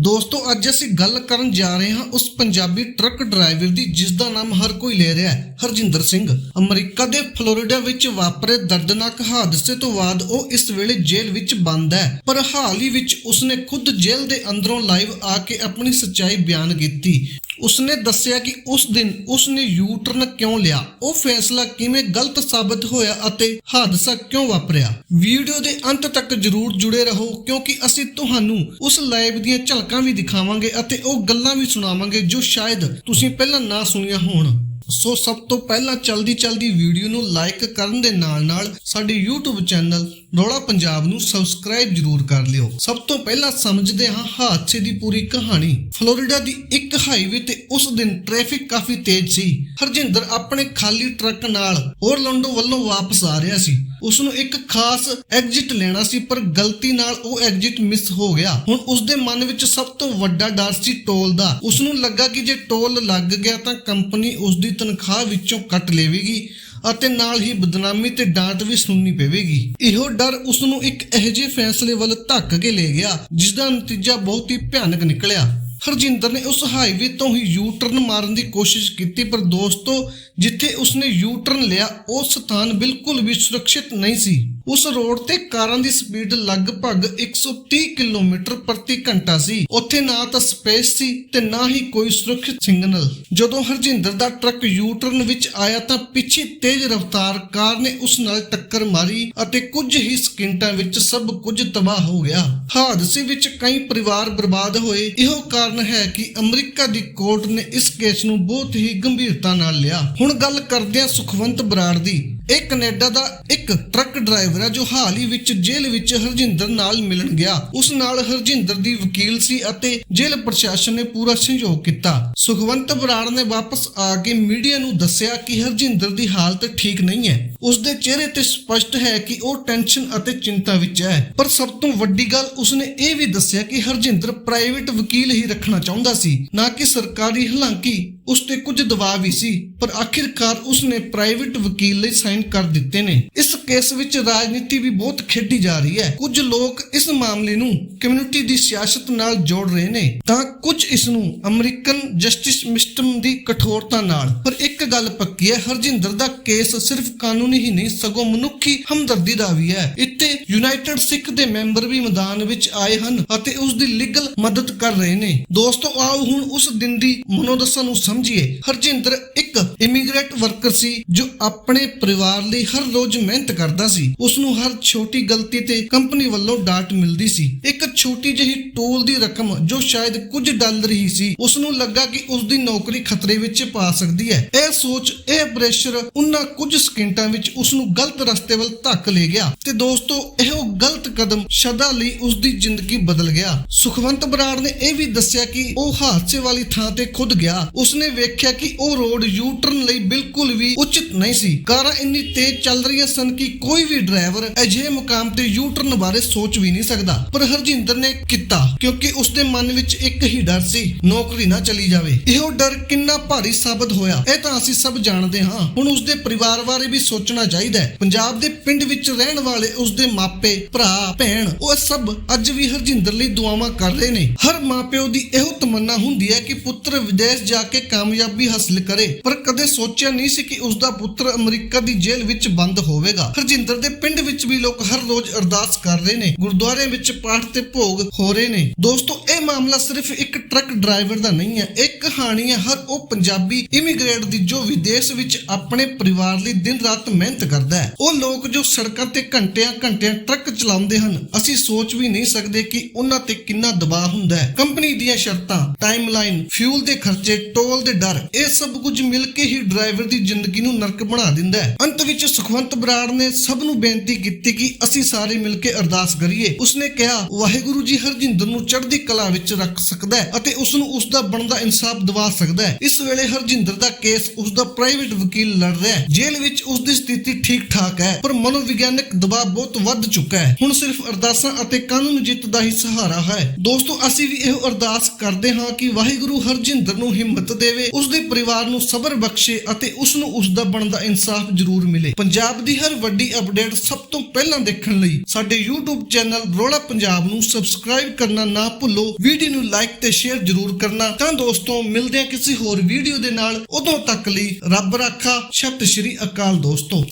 ਦੋਸਤੋ, ਅੱਜ ਅਸੀਂ ਗੱਲ ਕਰਨ ਜਾ ਰਹੇ ਹਾਂ ਉਸ ਪੰਜਾਬੀ ਟਰੱਕ ਡਰਾਈਵਰ ਦੀ, ਜਿਸ ਦਾ ਨਾਮ ਹਰ ਕੋਈ ਲੈ ਰਿਹਾ ਹੈ, ਹਰਜਿੰਦਰ ਸਿੰਘ। ਅਮਰੀਕਾ ਦੇ ਫਲੋਰੀਡਾ ਵਿੱਚ ਵਾਪਰੇ ਦਰਦਨਾਕ ਹਾਦਸੇ ਤੋਂ ਬਾਅਦ ਉਹ ਇਸ ਵੇਲੇ ਜੇਲ੍ਹ ਵਿੱਚ ਬੰਦ ਹੈ। ਪਰ ਹਾਲ ਹੀ ਵਿੱਚ ਉਸਨੇ ਖੁਦ ਜੇਲ੍ਹ ਦੇ ਅੰਦਰੋਂ ਲਾਈਵ ਆ ਕੇ ਆਪਣੀ ਸੱਚਾਈ ਬਿਆਨ ਕੀਤੀ। ਉਸਨੇ ਦੱਸਿਆ ਕਿ ਉਸ ਦਿਨ ਉਸਨੇ ਯੂ ਟਰਨ ਕਿਉਂ ਲਿਆ? ਉਹ ਫੈਸਲਾ ਕਿਵੇਂ ਗਲਤ ਸਾਬਤ ਹੋਇਆ ਅਤੇ ਹਾਦਸਾ ਕਿਉਂ ਵਾਪਰਿਆ? ਵੀਡੀਓ ਦੇ ਅੰਤ ਤੱਕ ਜਰੂਰ ਜੁੜੇ ਰਹੋ, ਕਿਉਂਕਿ ਅਸੀਂ ਤੁਹਾਨੂੰ ਉਸ ਲਾਈਵ ਦੀਆਂ ਝਲਕਾਂ ਵੀ ਦਿਖਾਵਾਂਗੇ ਅਤੇ ਉਹ ਗੱਲਾਂ ਵੀ ਸੁਣਾਵਾਂਗੇ ਜੋ ਸ਼ਾਇਦ ਤੁਸੀਂ ਪਹਿਲਾਂ ਨਾ ਸੁਣੀਆਂ ਹੋਣ। ਸੋ ਸਭ ਤੋਂ ਪਹਿਲਾਂ ਚਲਦੀ ਚਲਦੀ ਵੀਡੀਓ ਨੂੰ ਲਾਈਕ ਕਰਨ ਦੇ ਨਾਲ ਨਾਲ ਸਾਡੇ YouTube ਚੈਨਲ ਰੋਲਾ ਪੰਜਾਬ ਨੂੰ ਸਬਸਕ੍ਰਾਈਬ ਜਰੂਰ ਕਰ ਲਿਓ। ਸਭ ਤੋਂ ਪਹਿਲਾਂ ਸਮਝਦੇ ਹਾਂ ਹਾਦਸੇ ਦੀ ਪੂਰੀ ਕਹਾਣੀ। ਫਲੋਰੀਡਾ ਦੀ ਇੱਕ ਹਾਈਵੇ ਤੇ ਉਸ ਦਿਨ ਟ੍ਰੈਫਿਕ ਕਾਫੀ ਤੇਜ਼ ਸੀ। ਹਰਜਿੰਦਰ ਆਪਣੇ ਖਾਲੀ ਟਰੱਕ ਨਾਲ ਓਰਲੈਂਡੋ ਵੱਲੋਂ ਵਾਪਸ ਆ ਰਿਹਾ ਸੀ। ਉਸ ਨੂੰ ਇੱਕ ਖਾਸ ਐਗਜ਼ਿਟ ਲੈਣਾ ਸੀ, ਪਰ ਗਲਤੀ ਨਾਲ ਉਹ ਐਗਜ਼ਿਟ ਮਿਸ ਹੋ ਗਿਆ। ਹੁਣ ਉਸ ਦੇ ਮਨ ਵਿੱਚ ਸਭ ਤੋਂ ਵੱਡਾ ਡਰ ਸੀ ਟੋਲ ਦਾ। ਉਸ ਨੂੰ ਲੱਗਾ ਕਿ ਜੇ ਟੋਲ ਲੱਗ ਗਿਆ ਤਾਂ ਕੰਪਨੀ ਉਸ ਦੀ ਤਨਖਾਹ ਵਿੱਚੋਂ ਕੱਟ ਲਵੇਗੀ ਅਤੇ ਨਾਲ ਹੀ ਬਦਨਾਮੀ ਤੇ ਡਾਂਟ ਵੀ ਸੁਣਨੀ ਪਵੇਗੀ। ਇਹੋ ਡਰ ਉਸ ਨੂੰ ਇੱਕ ਅਜਿਹੇ ਫੈਸਲੇ ਵੱਲ ਧੱਕ ਕੇ ਲੈ ਗਿਆ ਜਿਸ ਦਾ ਨਤੀਜਾ ਬਹੁਤ ਹੀ ਭਿਆਨਕ ਨਿਕਲਿਆ। ਹਰਜਿੰਦਰ ਨੇ ਉਸ ਹਾਈਵੇ ਤੋਂ ਹੀ ਯੂ ਟਰਨ ਮਾਰਨ ਦੀ ਕੋਸ਼ਿਸ਼ ਕੀਤੀ, ਪਰ ਦੋਸਤੋ, ਜਿੱਥੇ ਉਸਨੇ ਯੂ ਟਰਨ ਲਿਆ, ਉਹ ਸਥਾਨ ਬਿਲਕੁਲ ਵੀ ਸੁਰੱਖਿਅਤ ਨਹੀਂ ਸੀ। ਉਸ ਰੋਡ ਤੇ ਕਾਰਾਂ ਦੀ ਸਪੀਡ ਲਗਭਗ 130 ਕਿਲੋਮੀਟਰ ਪ੍ਰਤੀ ਘੰਟਾ ਸੀ। ਉੱਥੇ ਨਾ ਤਾਂ ਸਪੇਸ ਸੀ ਤੇ ਨਾ ਹੀ ਕੋਈ ਸੁਰੱਖਿਅਤ ਸਿਗਨਲ। ਜਦੋਂ ਹਰਜਿੰਦਰ ਦਾ ਟਰੱਕ ਯੂ ਟਰਨ ਵਿੱਚ ਆਇਆ ਤਾਂ ਪਿੱਛੇ ਤੇਜ਼ ਰਫ਼ਤਾਰ ਕਾਰ ਨੇ ਉਸ ਨਾਲ ਟੱਕਰ ਮਾਰੀ ਅਤੇ ਕੁਝ ਹੀ ਸਕਿੰਟਾਂ ਵਿੱਚ ਸਭ ਕੁਝ ਤਬਾਹ ਹੋ ਗਿਆ। ਹਾਦਸੇ ਵਿੱਚ ਕਈ ਪਰਿਵਾਰ ਬਰਬਾਦ ਹੋਏ। ਇਹੋ ਕਾਰਨ ਹੈ ਕਿ ਅਮਰੀਕਾ ਦੀ ਕੋਰਟ ਨੇ ਇਸ ਕੇਸ ਨੂੰ ਬਹੁਤ ਹੀ ਗੰਭੀਰਤਾ ਨਾਲ ਲਿਆ। ਹੁਣ ਗੱਲ ਕਰਦੇ ਹਾਂ ਸੁਖਵੰਤ ਬਰਾੜ ਦੀ। ਇਹ ਕੈਨੇਡਾ ਦਾ ਇੱਕ ਟਰੱਕ ਡਰਾਈਵਰ ਹੈ ਜੋ ਹਾਲ ਹੀ ਵਿੱਚ ਜੇਲ੍ਹ ਵਿੱਚ ਹਰਜਿੰਦਰ ਨਾਲ ਮਿਲਣ ਗਿਆ। ਉਸ ਨਾਲ ਹਰਜਿੰਦਰ ਦੀ ਵਕੀਲ ਸੀ ਅਤੇ ਜੇਲ੍ਹ ਪ੍ਰਸ਼ਾਸਨ ਨੇ ਪੂਰਾ ਸਹਿਯੋਗ ਕੀਤਾ। ਸੁਖਵੰਤ ਬਰਾੜ ਨੇ ਵਾਪਸ ਆ ਕੇ ਮੀਡੀਆ ਨੂੰ ਦੱਸਿਆ ਕਿ ਹਰਜਿੰਦਰ ਦੀ ਹਾਲਤ ਠੀਕ ਨਹੀਂ ਹੈ। ਉਸ ਦੇ ਚਿਹਰੇ ਤੇ ਸਪਸ਼ਟ ਹੈ ਕਿ ਉਹ ਟੈਨਸ਼ਨ ਅਤੇ ਚਿੰਤਾ ਵਿੱਚ ਹੈ। ਪਰ ਸਭ ਤੋਂ ਵੱਡੀ ਗੱਲ ਉਸਨੇ ਇਹ ਵੀ ਦੱਸਿਆ ਕਿ ਹਰਜਿੰਦਰ ਪ੍ਰਾਈਵੇਟ ਵਕੀਲ ਹੀ ਰੱਖਣਾ ਚਾਹੁੰਦਾ ਸੀ, ਨਾ ਕਿ ਸਰਕਾਰੀ ਹਾਲਾਂਕਿ। ਉਸ ਤੇ ਕੁਝ ਦਬਾਅ ਵੀ ਸੀ, ਪਰ ਆਖਿਰਕਾਰ ਉਸਨੇ ਪ੍ਰਾਈਵੇਟ ਵਕੀਲ ਲਈ ਸਾਈਨ ਕਰ ਦਿੱਤੇ ਨੇ। ਇਸ ਕੇਸ ਵਿੱਚ ਰਾਜਨੀਤੀ ਵੀ ਬਹੁਤ ਖੇਡੀ ਜਾ ਰਹੀ ਹੈ। ਕੁਝ ਲੋਕ ਇਸ ਮਾਮਲੇ ਨੂੰ ਕਮਿਊਨਿਟੀ ਦੀ ਸਿਆਸਤ ਨਾਲ ਜੋੜ ਰਹੇ ਨੇ। ਤਾਂ ਕੁਝ ਇਸ ਨੂੰ ਅਮਰੀਕਨ ਜਸਟਿਸ ਮਿਸਟਮ ਦੀ ਕਠੋਰਤਾ ਨਾਲ। ਪਰ ਇੱਕ ਗੱਲ ਪੱਕੀ ਹੈ, ਹਰਜਿੰਦਰ ਦਾ ਕੇਸ ਸਿਰਫ ਕਾਨੂੰਨੀ ਹੀ ਨਹੀਂ, ਸਗੋਂ ਮਨੁੱਖੀ ਹਮਦਰਦੀ ਦਾ ਵੀ ਹੈ। ਇੱਥੇ ਯੂਨਾਈਟਿਡ ਸਿੱਖ ਦੇ ਮੈਂਬਰ ਵੀ ਮੈਦਾਨ ਵਿੱਚ ਆਏ ਹਨ ਅਤੇ ਉਸ ਦੀ ਲੀਗਲ ਮਦਦ ਕਰ ਰਹੇ ਨੇ। ਦੋਸਤੋ, ਆਓ ਹੁਣ ਉਸ ਦਿਨ ਦੀ ਮਨੋਦਸ਼ਾ ਨੂੰ ਸਮਝੀਏ। ਹਰਜਿੰਦਰ ਇੱਕ ਇਮੀਗ੍ਰੇਟ ਵਰਕਰ ਸੀ, ਜੋ ਆਪਣੇ ਪਰਿਵਾਰ ਲਈ ਹਰ ਰੋਜ਼ ਮਿਹਨਤ ਕਰਦਾ ਸੀ। ਉਸ ਨੂੰ ਹਰ ਛੋਟੀ ਗਲਤੀ ਤੇ ਕੰਪਨੀ ਵੱਲੋਂ ਡਾਂਟ ਮਿਲਦੀ ਸੀ। ਇੱਕ ਛੋਟੀ ਜਿਹੀ ਟੋਲ ਦੀ ਰਕਮ, ਜੋ ਸ਼ਾਇਦ ਕੁਝ ਡਾਲਰ ਹੀ ਸੀ ਉਸ ਨੂੰ ਲੱਗਾ ਕਿ ਉਸ ਦੀ ਨੌਕਰੀ ਖਤਰੇ ਵਿੱਚ ਪਾ ਸਕਦੀ ਹੈ। ਇਹ ਸੋਚ, ਇਹ ਪ੍ਰੈਸ਼ਰ ਉਹਨਾਂ ਕੁਝ ਸਕਿੰਟਾਂ ਵਿੱਚ ਉਸ ਨੂੰ ਗਲਤ ਰਸਤੇ ਵੱਲ ਧੱਕ ਲੈ ਗਿਆ। ਤੇ ਦੋਸਤੋ, ਇਹੋ ਗਲਤ ਕਦਮ ਸਦਾ ਲਈ ਉਸ ਦੀ ਜ਼ਿੰਦਗੀ ਬਦਲ ਗਿਆ। ਸੁਖਵੰਤ ਬਰਾੜ ਨੇ ਇਹ ਵੀ ਦੱਸਿਆ ਕਿ ਉਹ ਹਾਦਸੇ ਵਾਲੀ ਥਾਂ ਤੇ ਖੁਦ ਗਿਆ। ਉਸਨੇ ਵੇਖਿਆ ਕਿ ਉਹ ਰੋਡ ਯੂ ਟਰਨ ਲਈ ਬਿਲਕੁਲ ਵੀ ਉਚਿਤ ਨਹੀਂ ਸੀ। ਕਾਰਾਂ ਇੰਨੀ ਤੇਜ਼ ਚੱਲ ਰਹੀਆਂ ਸਨ ਕਿ ਕੋਈ ਵੀ ਡਰਾਈਵਰ ਅਜਿਹੇ ਮੁਕਾਮ ਤੇ ਯੂ ਟਰਨ ਬਾਰੇ ਸੋਚ ਵੀ ਨਹੀਂ ਸਕਦਾ। ਪਰ ਹਰਜਿੰਦਰ ਨੇ ਕੀਤਾ, ਕਿਉਂਕਿ ਉਸਦੇ ਮਨ ਵਿੱਚ ਇੱਕ ਹੀ ਡਰ ਸੀ, ਨੌਕਰੀ ਨਾ ਚਲੀ ਜਾਵੇ। ਇਹੋ ਡਰ ਕਿੰਨਾ ਭਾਰੀ ਸਾਬਤ ਹੋਇਆ, ਇਹ ਤਾਂ ਅਸੀਂ ਸਭ ਜਾਣਦੇ ਹਾਂ। ਹੁਣ ਉਸਦੇ ਪਰਿਵਾਰ ਬਾਰੇ ਵੀ ਸੋਚਣਾ ਚਾਹੀਦਾ ਹੈ। ਪੰਜਾਬ ਦੇ ਪਿੰਡ ਵਿੱਚ ਰਹਿਣ ਵਾਲੇ ਉਸਦੇ ਮਾਪੇ, ਭਰਾ, ਭੈਣ, ਉਹ ਸਭ ਅੱਜ ਵੀ ਹਰਜਿੰਦਰ ਲਈ ਦੁਆਵਾਂ ਕਰ ਰਹੇ ਨੇ। ਹਰ ਮਾਪਿਓ ਦੀ ਇਹੋ ਤਮੰਨਾ ਹੁੰਦੀ ਹੈ ਕਿ ਪੁੱਤਰ ਵਿਦੇਸ਼ ਜਾ ਕੇ ਕਾਮਯਾਬੀ ਹਾਸਲ ਕਰੇ, ਪਰ ਕਦੇ ਸੋਚਿਆ ਨਹੀਂ ਸੀ ਕਿ ਉਸਦਾ ਪੁੱਤਰ ਅਮਰੀਕਾ ਦੀ ਜੇਲ੍ਹ ਵਿੱਚ ਬੰਦ ਹੋਵੇਗਾ। ਹਰਜਿੰਦਰ ਦੇ ਪਿੰਡ ਵਿੱਚ ਵੀ ਲੋਕ ਹਰ ਰੋਜ਼ ਅਰਦਾਸ ਕਰ ਰਹੇ ਨੇ। ਗੁਰਦੁਆਰੇ ਵਿੱਚ ਪਾਠ ਤੇ ਭੋਗ ਹੋ ਰਹੇ ਨੇ। ਦੋਸਤੋ, ਇਹ ਮਾਮਲਾ ਸਿਰਫ ਇੱਕ ਟਰੱਕ ਡਰਾਈਵਰ ਦਾ ਨਹੀਂ ਹੈ। ਇਹ ਕਹਾਣੀ ਹੈ ਹਰ ਉਹ ਪੰਜਾਬੀ ਇਮੀਗ੍ਰੇਟ ਦੀ ਜੋ ਵਿਦੇਸ਼ ਵਿੱਚ ਆਪਣੇ ਪਰਿਵਾਰ ਲਈ ਦਿਨ ਰਾਤ ਮਿਹਨਤ ਕਰਦਾ ਹੈ। ਉਹ ਲੋਕ ਜੋ ਸੜਕਾਂ ਤੇ ਘੰਟਿਆਂ ਘੰਟਿਆਂ ਟਰੱਕ ਚਲਾਉਂਦੇ ਹਨ, ਅਸੀਂ ਸੋਚ ਵੀ ਨਹੀਂ ਸਕਦੇ ਕਿ ਉਹਨਾਂ ਤੇ ਕਿੰਨਾ ਦਬਾਅ ਹੁੰਦਾ ਹੈ। ਕੰਪਨੀ ਦੀਆਂ ਸ਼ਰਤਾਂ ਟਾਈਮਲਾਈਨ ਫਿਊਲ ਦੇ ਖਰਚੇ ਟੋਲ ਦੇ ਡਰ, ਇਹ ਸਭ ਕੁਝ ਮਿਲ ਕੇ ਹੀ ਡਰਾਈਵਰ ਦੀ ਜ਼ਿੰਦਗੀ ਨੂੰ ਨਰਕ ਬਣਾ ਦਿੰਦਾ ਹੈ। ਅੰਤ ਵਿੱਚ ਸੁਖਵੰਤ ਬਰਾੜ ਨੇ ਸਭ ਨੂੰ ਬੇਨਤੀ ਕੀਤੀ ਕਿ ਅਸੀਂ ਸਾਰੇ ਮਿਲ ਕੇ ਅਰਦਾਸ ਕਰੀਏ। ਉਸਨੇ ਕਿਹਾ, ਵਾਹਿਗੁਰੂ ਜੀ ਹਰਜਿੰਦਰ ਨੂੰ ਚੜ੍ਹਦੀ ਕਲਾ ਵਿੱਚ ਰੱਖ ਸਕਦਾ ਹੈ ਅਤੇ ਉਸ ਨੂੰ ਉਸ ਦਾ ਬਣਦਾ ਇਨਸਾਫ ਦਿਵਾ ਸਕਦਾ ਹੈ। ਇਸ ਵੇਲੇ ਹਰਜਿੰਦਰ ਦਾ ਕੇਸ ਉਸ ਦਾ ਪ੍ਰਾਈਵੇਟ ਵਕੀਲ ਲੜ ਰਿਹਾ ਹੈ। ਜੇਲ੍ਹ ਵਿੱਚ ਉਸ ਦੀ ਸਥਿਤੀ ਠੀਕ ਠਾਕ ਹੈ, ਪਰ ਮਨੋਵਿਗਿਆਨਕ ਦਬਾਅ ਬਹੁਤ ਵੱਧ ਚੁੱਕਾ ਹੈ। ਹੁਣ ਸਿਰਫ ਅਰਦਾਸਾਂ ਅਤੇ ਕਾਨੂੰਨ ਜਿੱਤ ਦਾ ਹੀ ਸਹਾਰਾ ਹੈ। ਦੋਸਤੋ ਅਸੀਂ ਵੀ ਇਹ ਅਰਦਾਸ ਕਰਦੇ ਹਾਂ ਕਿ ਵਾਹਿਗੁਰੂ ਹਰਜਿੰਦਰ ਨੂੰ ਹਿੰਮਤ ਦੇਵੇ ਉਸ ਦੇ ਪਰਿਵਾਰ ਨੂੰ ਸਬਰ ਬਖਸ਼ੇ ਅਤੇ ਉਸ ਨੂੰ ਉਸ ਦਾ ਬਣਦਾ ਇਨਸਾਫ ਜ਼ਰੂਰ ਮਿਲੇ। ਪੰਜਾਬ ਦੀ ਹਰ ਵੱਡੀ ਅਪਡੇਟ ਸਭ ਤੋਂ ਪਹਿਲਾਂ ਦੇਖਣ ਲਈ ਸਾਡੇ YouTube ਚੈਨਲ ਰੋਲਾ ਪੰਜਾਬ ਨੂੰ ਸਬਸਕ੍ਰਾਈਬ ਕਰਨਾ ਨਾ ਭੁੱਲੋ, ਵੀਡੀਓ ਨੂੰ ਲਾਈਕ ਤੇ ਸ਼ੇਅਰ ਜ਼ਰੂਰ ਕਰਨਾ। ਤਾਂ ਦੋਸਤੋ, ਮਿਲਦੇ ਹਾਂ ਕਿਸੇ ਹੋਰ ਵੀਡੀਓ ਦੇ ਨਾਲ। ਉਦੋਂ ਤੱਕ ਲਈ ਰੱਬ ਰਾਖਾ, ਸਤਿ ਸ਼੍ਰੀ ਅਕਾਲ ਦੋਸਤੋ।